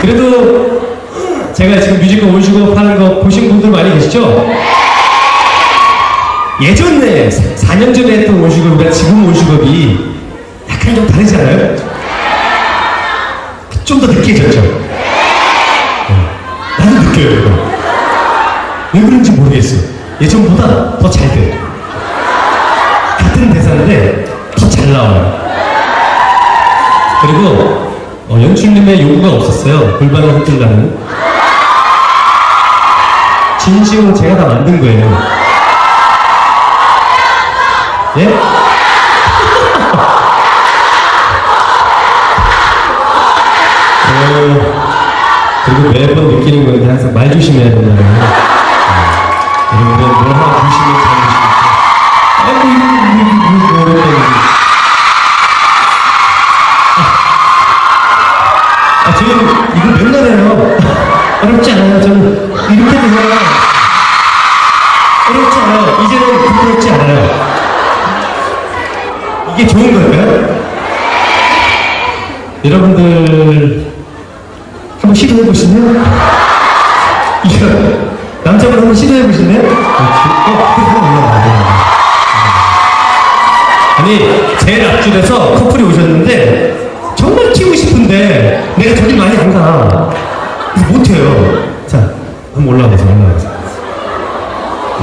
그래도 제가 지금 뮤지컬 올슈업 하는 거 보신 분들 많이 계시죠? 예전에 4년 전에 했던 올슈업과 지금 올슈업이 약간 좀 다르지 않아요? 좀 더 느껴졌죠? 네. 나도 느껴요, 이거. 왜 그런지 모르겠어. 예전보다 더 잘 돼. 같은 대사인데 더 잘 나와요. 그리고 어, 연출님의 요구가 없었어요. 골반을 흔들라는. 진심으로 제가 다 만든 거예요. 예? 어, 그리고 매번 느끼는 건데 항상 말 조심해야 된다는 않아요. 저는 이렇게 되잖아요. 어렵지 않아요. 이제는 부끄럽지 않아요. 이게 좋은 걸까요? 여러분들 한번 시도해 보시면 이거 남자분 한번 시도해 보실래요? 어. 아니 제일 앞줄에서 커플이 오셨는데 정말 키우고 싶은데 내가 저기 많이 안 가. 그래서 못해요. 자 한번 올라가서. 아.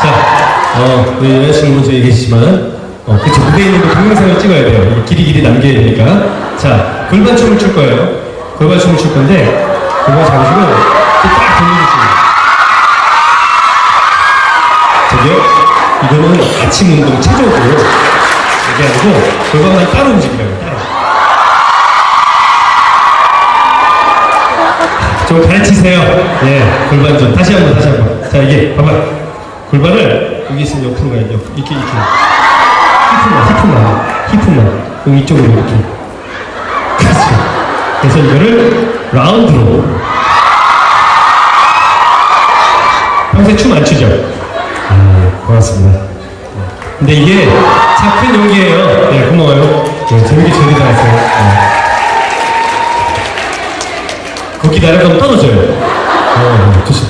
자, 어, 우리 여자친구 저기 계시지만, 어, 그쵸, 무대에 있는 거 동영상을 찍어야 돼요. 길이 길이 남겨야 되니까. 자, 골반춤을 출 거예요. 골반춤을 출 건데, 골반 잡으시고, 딱 돌려주시고. 저기요, 이거는 아침 운동 체조고요. 이게 아니고, 골반만 따로 움직이라고, 따로. 좀 가르치세요. 예, 골반 좀. 다시 한 번, 다시 한 번. 자, 이게, 봐봐. 골반을 여기 있으면 옆으로 가야죠. 이렇게, 이렇게. 힙만, 힙만, 힙만. 그럼 이쪽으로 이렇게. 그렇지. 그래서 이거를 라운드로. 평소에 춤 안 추죠? 아, 고맙습니다. 근데 이게 참 큰 용기예요. 네, 고마워요. 네, 재밌게 즐기다 왔어요. 네. 거기 날아가면 떨어져요. 어, 조심.